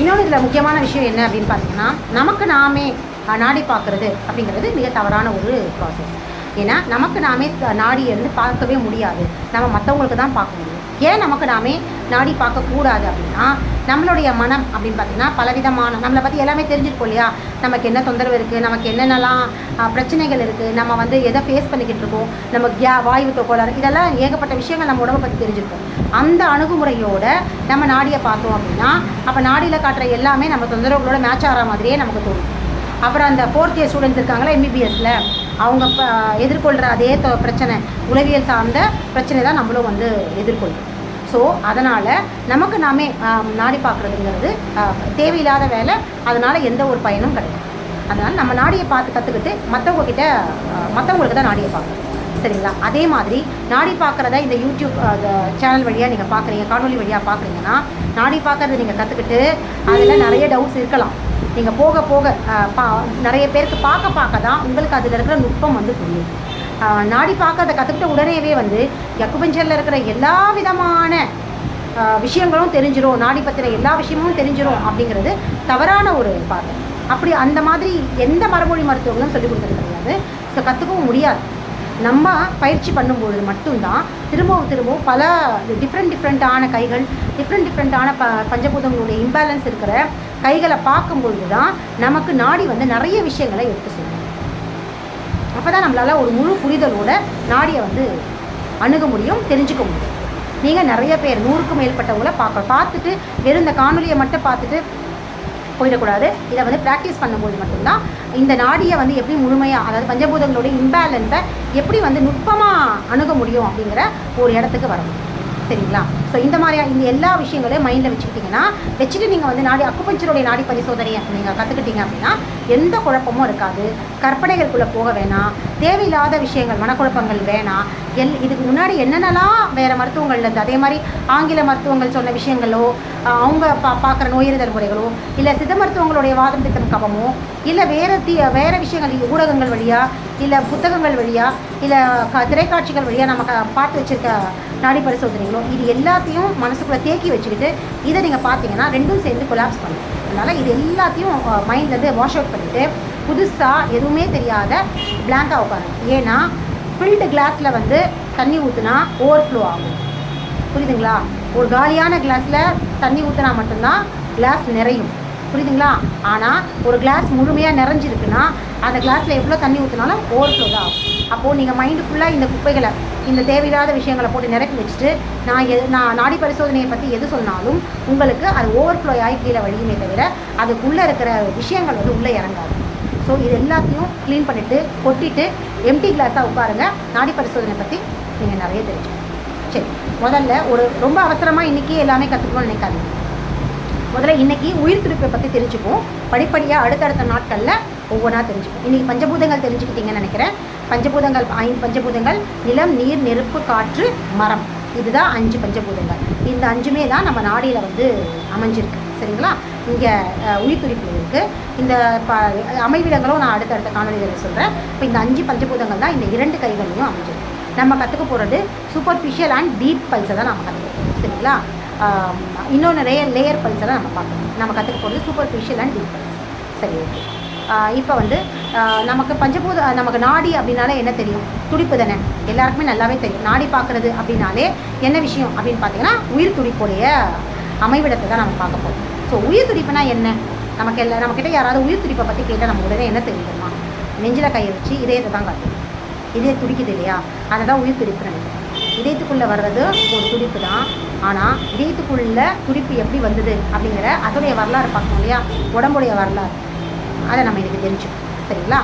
இன்னொன்று இதில் முக்கியமான விஷயம் என்ன அப்படின்னு பார்த்தீங்கன்னா நமக்கு நாமே நாடி பார்க்குறது அப்படிங்கிறது மிக தவறான ஒரு ப்ராசஸ் ஏன்னா நமக்கு நாமே நாடி இருந்து பார்க்கவே முடியாது. நம்ம மற்றவங்களுக்கு தான் பார்க்க முடியும். ஏன் நமக்கு நாமே நாடி பார்க்கக்கூடாது அப்படின்னா நம்மளுடைய மனம் அப்படின்னு பார்த்தீங்கன்னா பலவிதமான நம்மளை பற்றி எல்லாமே தெரிஞ்சிருக்கோம் இல்லையா? நமக்கு என்ன தொந்தரவு இருக்குது நமக்கு என்னென்னலாம் பிரச்சனைகள் இருக்குது நம்ம வந்து எதை ஃபேஸ் பண்ணிக்கிட்டு இருக்கோம்? நம்ம கியா வாயு கோளாறு இதெல்லாம் ஏகப்பட்ட விஷயங்கள் நம்ம உடம்பை பற்றி தெரிஞ்சிருக்கோம். அந்த அணுகுமுறையோட நம்ம நாடியை பார்த்தோம் அப்படின்னா அப்போ நாடியில் காட்டுற எல்லாமே நம்ம தொந்தரவுகளோட மேட்ச் ஆகிற மாதிரியே நமக்கு தோணும். அப்புறம் அந்த ஃபோர்த் இயர் ஸ்டூடெண்ட்ஸ் இருக்காங்களா எம்பிபிஎஸ்ல அவங்க ப எதிர்கொள்கிற அதே தொ- பிரச்சனை உளவியல் சார்ந்த பிரச்சனை தான் நம்மளும் வந்து எதிர்கொள்கிறோம் ஸோ அதனால் நமக்கு நாமே நாடி பார்க்குறதுங்கிறது தேவையில்லாத வேலை அதனால் எந்த ஒரு பயனும் கிடையாது. அதனால் நம்ம நாடியை பார்த்து கற்றுக்கிட்டு மற்றவங்க கிட்ட மற்றவங்களுக்கு தான் நாடியை பார்க்கணும். சரிங்களா? அதே மாதிரி நாடி பார்க்குறத இந்த யூடியூப் சேனல் வழியாக நீங்கள் பார்க்குறீங்க காணொலி வழியாக பார்க்குறீங்கன்னா நாடி பார்க்குறத நீங்கள் கற்றுக்கிட்டு அதில் நிறைய டவுட்ஸ் இருக்கலாம். நீங்கள் போக போக பா நிறைய பேருக்கு பார்க்க பார்க்க தான் உங்களுக்கு அதில் இருக்கிற நுட்பம் வந்து புரியும். நாடி பார்க்க அதை கற்றுக்கிட்ட உடனேவே வந்து யக்குபஞ்சரில் இருக்கிற எல்லா விதமான விஷயங்களும் தெரிஞ்சிடும் நாடி பற்றின எல்லா விஷயமும் தெரிஞ்சிடும் அப்படிங்கிறது தவறான ஒரு பார்வை. அப்படி அந்த மாதிரி எந்த மரமொழி மருத்துவங்களும் சொல்லிக் கொடுத்தது கிடையாது. ஸோ கற்றுக்கவும் முடியாது. நம்ம பயிற்சி பண்ணும்பொழுது மட்டும்தான் திரும்பவும் திரும்பவும் பல டிஃப்ரெண்ட் டிஃப்ரெண்ட்டான கைகள் டிஃப்ரெண்ட் டிஃப்ரெண்ட்டான ப பஞ்சபூதங்களுடைய இம்பேலன்ஸ் இருக்கிற கைகளை பார்க்கும்பொழுது தான் நமக்கு நாடி வந்து நிறைய விஷயங்களை எடுத்து சொல்லும். அப்போ தான் நம்மளால் ஒரு முழு புரிதலோட நாடியை வந்து அணுக முடியும் தெரிஞ்சுக்க முடியும். நீங்கள் நிறைய பேர் நூறுக்கும் மேற்பட்டவங்கள பார்க்க பார்த்துட்டு வெறும் இந்த காணொலியை மட்டும் பார்த்துட்டு போயிடக்கூடாது. இதை வந்து ப்ராக்டிஸ் பண்ணும்போது மட்டும்தான் இந்த நாடியை வந்து எப்படி முழுமையாக அதாவது பஞ்சபூதங்களுடைய இம்பேலன்ஸை எப்படி வந்து நுட்பமாக அணுக முடியும் அப்படிங்கிற ஒரு இடத்துக்கு வர முடியும் சரிங்களா? ஸோ இந்த மாதிரியா இந்த எல்லா விஷயங்களையும் மைண்டில் வச்சுக்கிட்டிங்கன்னா வச்சுட்டு நீங்கள் வந்து நாடி அக்குப்பஞ்சருடைய நாடி பரிசோதனையை நீங்கள் கற்றுக்கிட்டீங்க அப்படின்னா எந்த குழப்பமும் இருக்காது. கற்பனைகளுக்குள்ளே போக வேணாம். தேவையில்லாத விஷயங்கள் மனக்குழப்பங்கள் வேணாம். எல் இதுக்கு முன்னாடி என்னென்னலாம் வேறு மருத்துவங்கள்ல இருந்து அதே மாதிரி ஆங்கில மருத்துவங்கள் சொன்ன விஷயங்களோ அவங்க பா பார்க்குற நோயறிதல் முறைகளோ இல்லை சித்த மருத்துவங்களுடைய வாதம் திட்டம் கபமோ இல்லை வேறு தீ வேறு விஷயங்கள் ஊடகங்கள் வழியாக இல்லை புத்தகங்கள் வழியாக இல்லை க திரைக்காட்சிகள் வழியாக நம்ம க- பார்த்து வச்சுருக்க நாடி பரிசோதனைகளோ இது எல்லாத்தையும் மனசுக்குள்ளே தேக்கி வச்சுக்கிட்டு இதை நீங்கள் பார்த்தீங்கன்னா ரெண்டும் சேர்ந்து கொலாப்ஸ் பண்ணும் அதனால் இது எல்லாத்தையும் மைண்ட்லேருந்து வாஷ் அவுட் பண்ணிவிட்டு புதுசாக எதுவுமே தெரியாத பிளாங்காக உட்காருங்க ஏன்னா ஃபில்டு கிளாஸில் வந்து தண்ணி ஊற்றுனா ஓவர் ஃப்ளோ ஆகும். புரியுதுங்களா? ஒரு காலியான கிளாஸில் தண்ணி ஊற்றினா மட்டும்தான் கிளாஸ் நிறையும். புரியுதுங்களா? ஆனால் ஒரு கிளாஸ் முழுமையாக நிறைஞ்சிருக்குன்னா அந்த கிளாஸில் எவ்வளோ தண்ணி ஊற்றினாலும் ஓவர்ஃப்ளோ தான் ஆகும். அப்போது நீங்கள் மைண்டு ஃபுல்லாக இந்த குப்பைகளை இந்த தேவையில்லாத விஷயங்களை போட்டு நிரப்பி வச்சுட்டு நான் எது நான் நாடி பரிசோதனையை பற்றி எது சொன்னாலும் உங்களுக்கு அது ஓவர்ஃப்ளோ ஆகி கீழே வழியுமே தவிர அதுக்குள்ளே இருக்கிற விஷயங்கள் வந்து உள்ளே இறங்காது. ஸோ இது எல்லாத்தையும் க்ளீன் பண்ணிவிட்டு கொட்டிட்டு எம்டி கிளாஸாக உட்காருங்க. நாடி பரிசோதனை பற்றி நீங்கள் நிறைய தெரிஞ்சுக்கணும். சரி முதல்ல ஒரு ரொம்ப அவசரமாக இன்றைக்கி எல்லாமே கற்றுக்கணும்னு நினைக்காதீங்க. முதல்ல இன்றைக்கி உயிர் துடிப்பை பற்றி தெரிஞ்சுப்போம். படிப்படியாக அடுத்தடுத்த நாட்களில் ஒவ்வொன்றா தெரிஞ்சுப்போம். இன்றைக்கி பஞ்சபூதங்கள் தெரிஞ்சுக்கிட்டீங்கன்னு நினைக்கிறேன். பஞ்சபூதங்கள் ஐந்து பஞ்சபூதங்கள் நிலம் நீர் நெருப்பு காற்று மரம். இதுதான் அஞ்சு பஞ்சபூதங்கள். இந்த அஞ்சுமே தான் நம்ம நாடியில் வந்து அமைஞ்சிருக்கு. சரிங்களா? இங்கே உயிர் துடிப்பு இருக்குது இந்த ப அமைவிடங்களும் நான் அடுத்தடுத்த காணொலிகளில் சொல்கிறேன் இப்போ இந்த அஞ்சு பஞ்சபூதங்கள் தான் இந்த இரண்டு கைகளையும் அமைஞ்சிருக்கு. நம்ம கற்றுக்க போகிறது சூப்பர்ஃபிஷியல் அண்ட் டீப் பல்ஸை தான் நம்ம கற்றுக்கிறோம் சரிங்களா? இன்னும் இன்னொன்று லேயர் லேயர் பல்ஸை நம்ம பார்க்கணும். நம்ம கற்றுக்க போகிறது சூப்பர்ஃபிஷியல் அண்ட் டீப் பல்ஸ் சரி ஓகே இப்போ வந்து நமக்கு பஞ்சபூத நமக்கு நாடி அப்படின்னாலே என்ன தெரியும்? துடிப்பு தானே. எல்லாருக்குமே நல்லாவே தெரியும். நாடி பார்க்குறது அப்படின்னாலே என்ன விஷயம் அப்படின்னு பார்த்தீங்கன்னா உயிர் துடிப்புடைய அமைவிடத்தை தான் நம்ம பார்க்க போகிறோம் ஸோ உயிர் துடிப்புனா என்ன? நமக்கு எல்லா நம்மக்கிட்ட யாராவது உயிர் துடிப்பை பற்றி கேட்டால் நம்ம உடனே என்ன தெரியுமா நெஞ்சில் கையை வச்சு இதயத்தை தான் காட்டும் இதய துடிக்குது இல்லையா? அதை தான் உயிர் துடிப்பு நினைக்கிறேன் இதயத்துக்குள்ளே வர்றது ஒரு துடிப்பு தான். ஆனால் இதயத்துக்குள்ள துடிப்பு எப்படி வந்தது அப்படிங்கிற அதோடைய வரலாறு பார்க்கணும் இல்லையா? உடம்புடைய வரலாறு. அதை நம்ம இதுக்கு தெரிஞ்சுக்கணும். சரிங்களா?